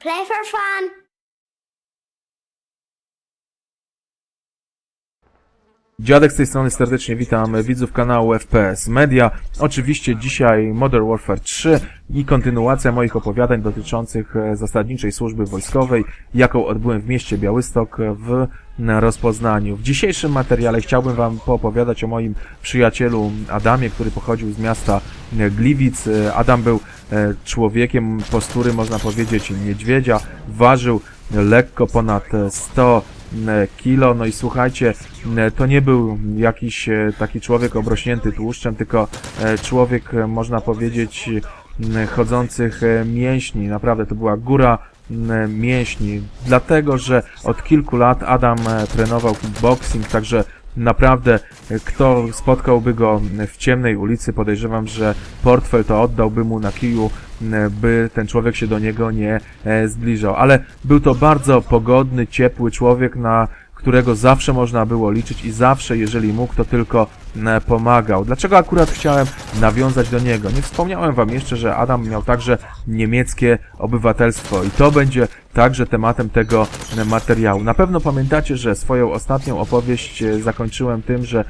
Play for fun. Dziadek z tej strony serdecznie witam widzów kanału FPS Media. Oczywiście dzisiaj Modern Warfare 3 i kontynuacja moich opowiadań dotyczących e, zasadniczej służby wojskowej, jaką odbyłem w mieście Białystok w rozpoznaniu. W dzisiejszym materiale chciałbym Wam poopowiadać o moim przyjacielu Adamie, który pochodził z miasta e, Gliwic. E, Adam był człowiekiem postury, można powiedzieć, niedźwiedzia. Ważył lekko ponad e, 100 e, kilo. No i słuchajcie, e, to nie był jakiś e, taki człowiek obrośnięty tłuszczem, tylko e, człowiek, e, można powiedzieć, chodzących e, mięśni. Naprawdę to była góra mięśni. Dlatego, że od kilku lat Adam e, trenował kickboxing, także naprawdę e, kto spotkałby go w ciemnej ulicy, podejrzewam, że portfel to oddałby mu na kiju, by ten człowiek się do niego nie e, zbliżał. Ale był to bardzo pogodny, ciepły człowiek, na którego zawsze można było liczyć i zawsze, jeżeli mógł, to tylko pomagał. Dlaczego akurat chciałem nawiązać do niego? Nie wspomniałem wam jeszcze, że Adam miał także niemieckie obywatelstwo i to będzie także tematem tego materiału. Na pewno pamiętacie, że swoją ostatnią opowieść e, zakończyłem tym, że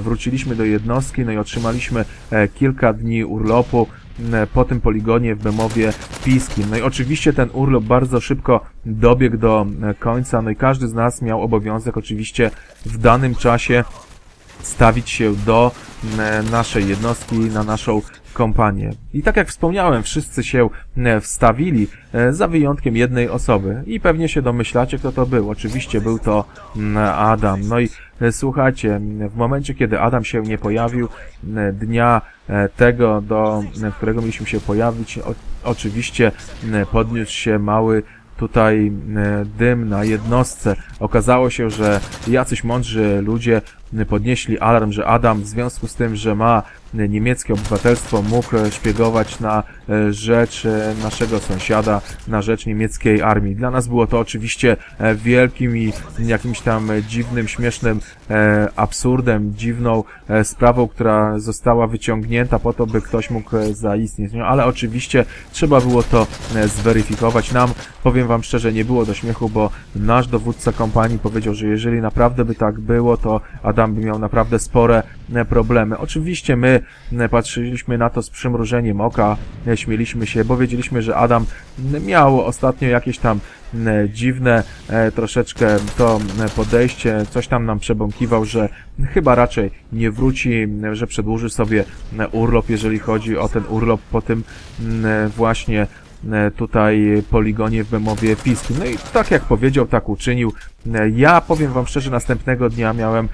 wróciliśmy do jednostki, no i otrzymaliśmy e, kilka dni urlopu po tym poligonie w Bemowie Piskim. No i oczywiście ten urlop bardzo szybko dobiegł do końca, no i każdy z nas miał obowiązek oczywiście w danym czasie stawić się do m, naszej jednostki, na naszą kompanię. I tak jak wspomniałem, wszyscy się m, wstawili, e, za wyjątkiem jednej osoby. I pewnie się domyślacie, kto to był. Oczywiście był to Adam. No i e, słuchajcie, w momencie, kiedy Adam się nie pojawił, dnia e, tego, do którego mieliśmy się pojawić, oczywiście podniósł się mały tutaj e, dym na jednostce. Okazało się, że jacyś mądrzy ludzie e, podnieśli alarm, że Adam w związku z tym, że ma niemieckie obywatelstwo, mógł szpiegować na e, rzecz e, naszego sąsiada, na rzecz niemieckiej armii. Dla nas było to oczywiście e, wielkim i jakimś tam dziwnym, śmiesznym absurdem, dziwną sprawą, która została wyciągnięta po to, by ktoś mógł zaistnieć. No, ale oczywiście trzeba było to zweryfikować. Nam, powiem wam szczerze, nie było do śmiechu, bo nasz dowódca kompanii powiedział, że jeżeli naprawdę by tak było, to Adam by miał naprawdę spore e, problemy. Oczywiście my e, patrzyliśmy na to z przymrużeniem oka, e, śmieliśmy się, bo wiedzieliśmy, że Adam miał ostatnio jakieś tam dziwne troszeczkę to podejście, coś tam nam przebąkiwał, że chyba raczej nie wróci, że przedłuży sobie urlop, jeżeli chodzi o ten urlop po tym właśnie tutaj poligonie w Bemowie Piskim. No i tak jak powiedział, tak uczynił. E, Ja powiem wam szczerze, następnego dnia miałem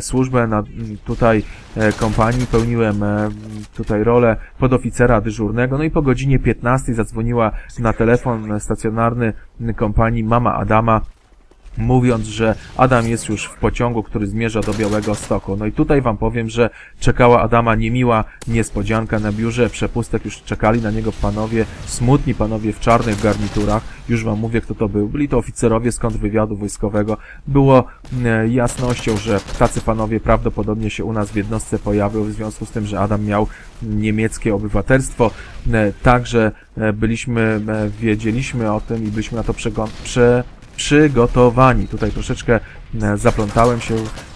służbę na tutaj e, kompanii, pełniłem e, tutaj rolę podoficera dyżurnego, no i po godzinie 15 zadzwoniła na telefon stacjonarny kompanii mama Adama, mówiąc, że Adam jest już w pociągu, który zmierza do Białego Stoku. No i tutaj wam powiem, że czekała Adama niemiła niespodzianka na biurze. Przepustek, już czekali na niego panowie, smutni panowie w czarnych garniturach, już wam mówię kto to był, byli to oficerowie z kontrwywiadu wojskowego, było e, jasnością, że tacy panowie prawdopodobnie się u nas w jednostce pojawią w związku z tym, że Adam miał niemieckie obywatelstwo, E, także e, byliśmy, wiedzieliśmy o tym i byliśmy na to przegon- prze przygotowani. Tutaj troszeczkę e, zaplątałem się,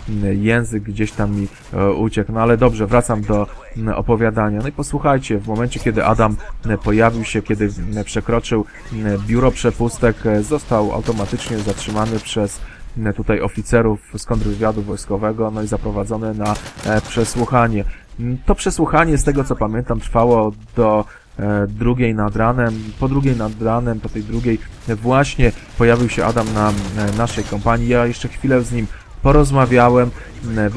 m, język gdzieś tam mi e, uciekł, no ale dobrze, wracam do opowiadania. No i posłuchajcie, w momencie kiedy Adam pojawił się, kiedy przekroczył biuro przepustek, e, został automatycznie zatrzymany przez tutaj oficerów z kontrwywiadu wojskowego, no i zaprowadzony na e, przesłuchanie. To przesłuchanie, z tego co pamiętam, trwało do e, drugiej nad ranem. Po drugiej nad ranem, po tej drugiej właśnie pojawił się Adam na e, naszej kompanii. Ja jeszcze chwilę z nim porozmawiałem, m,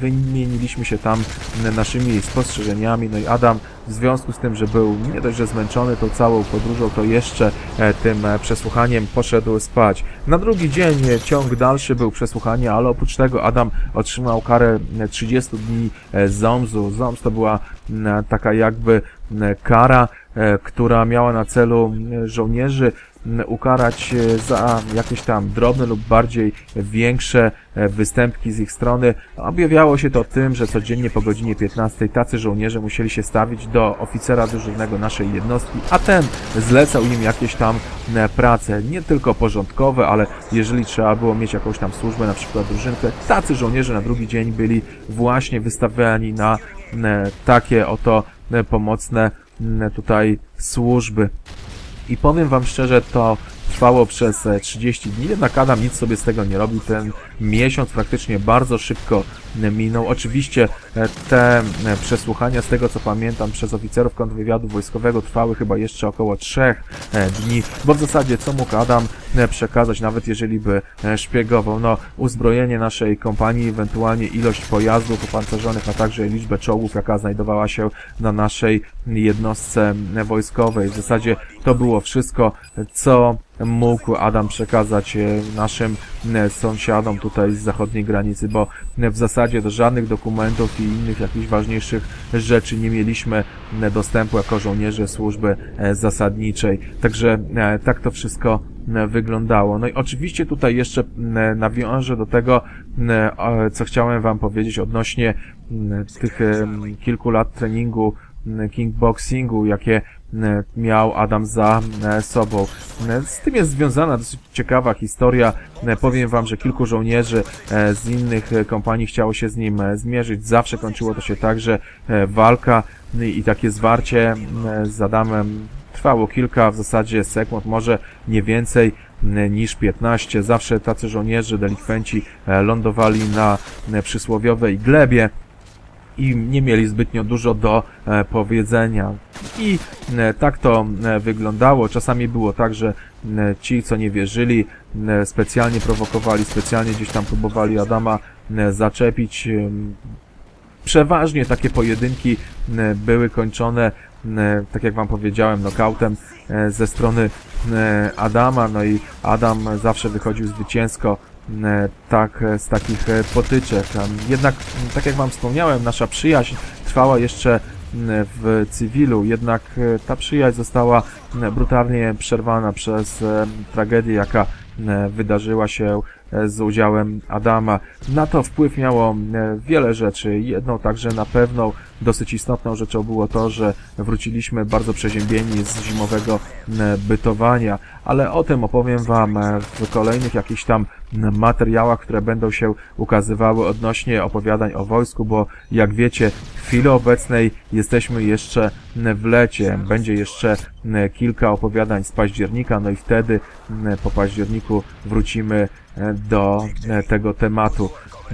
wymieniliśmy, się tam m, naszymi spostrzeżeniami, no i Adam w związku z tym, że był nie dość, że zmęczony tą całą podróżą, to jeszcze e, tym e, przesłuchaniem poszedł spać. Na drugi dzień e, ciąg dalszy był przesłuchanie, ale oprócz tego Adam otrzymał karę e, 30 dni e, ZOMS-u. ZOMS to była m, taka jakby kara, która miała na celu żołnierzy ukarać e, za jakieś tam drobne lub bardziej większe e, występki z ich strony. Objawiało się to tym, że codziennie po godzinie 15 tacy żołnierze musieli się stawić do oficera dyżurnego naszej jednostki, a ten zlecał im jakieś tam e, prace, nie tylko porządkowe, ale jeżeli trzeba było mieć jakąś tam służbę, na przykład drużynkę, tacy żołnierze na drugi dzień byli właśnie wystawiani na takie oto pomocne tutaj służby. I powiem wam szczerze, to trwało przez e, 30 dni, jednak Adam nic sobie z tego nie robił. Ten miesiąc praktycznie bardzo szybko e, minął. Oczywiście e, te e, przesłuchania, z tego co pamiętam, przez oficerów kontrwywiadu wojskowego trwały chyba jeszcze około 3 e, dni, bo w zasadzie co mógł Adam e, przekazać, nawet jeżeli by e, szpiegował? No, uzbrojenie naszej kompanii, ewentualnie ilość pojazdów opancerzonych, a także liczbę czołgów, jaka znajdowała się na naszej jednostce e, wojskowej. W zasadzie to było wszystko, co mógł Adam przekazać e, naszym e, sąsiadom tutaj z zachodniej granicy, bo e, w zasadzie do żadnych dokumentów i innych jakichś ważniejszych rzeczy nie mieliśmy e, dostępu jako żołnierze służby e, zasadniczej. Także e, tak to wszystko e, wyglądało. No i oczywiście tutaj jeszcze e, nawiążę do tego, e, co chciałem wam powiedzieć odnośnie tych kilku lat treningu kickboxingu, jakie miał Adam za e, sobą. E, Z tym jest związana dosyć ciekawa historia. E, Powiem wam, że kilku żołnierzy e, z innych e, kompanii chciało się z nim e, zmierzyć. Zawsze kończyło to się tak, że e, walka i takie zwarcie z Adamem trwało kilka w zasadzie sekund, może nie więcej niż 15. Zawsze tacy żołnierze, delikwenci e, lądowali na przysłowiowej glebie i nie mieli zbytnio dużo do e, powiedzenia. I tak to wyglądało. Czasami było tak, że ci, co nie wierzyli, specjalnie prowokowali, specjalnie gdzieś tam próbowali Adama zaczepić. Przeważnie takie pojedynki były kończone, tak jak wam powiedziałem, nokautem e, ze strony e, Adama, no i Adam zawsze wychodził zwycięsko e, tak e, z takich e, potyczek. Jednak, tak jak wam wspomniałem, nasza przyjaźń trwała jeszcze w cywilu, jednak e, ta przyjaźń została brutalnie przerwana przez e, tragedię, jaka e, wydarzyła się e, z udziałem Adama. Na to wpływ miało e, wiele rzeczy. Jedną także na pewno dosyć istotną rzeczą było to, że wróciliśmy bardzo przeziębieni z zimowego e, bytowania, ale o tym opowiem Wam e, w kolejnych jakichś tam materiałach, które będą się ukazywały odnośnie opowiadań o wojsku, bo jak wiecie, w chwili obecnej jesteśmy jeszcze w lecie. Będzie jeszcze kilka opowiadań z października, no i wtedy po październiku wrócimy e, do e, tego tematu.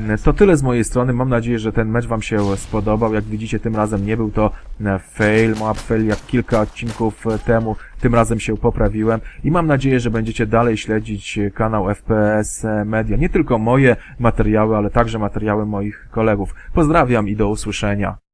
E, To tyle z mojej strony. Mam nadzieję, że ten mecz Wam się spodobał. Jak widzicie, tym razem nie był to e, fail, moab fail jak kilka odcinków e, temu. Tym razem się poprawiłem i mam nadzieję, że będziecie dalej śledzić e, kanał FPS Media. Nie tylko moje materiały, ale także materiały moich kolegów. Pozdrawiam i do usłyszenia.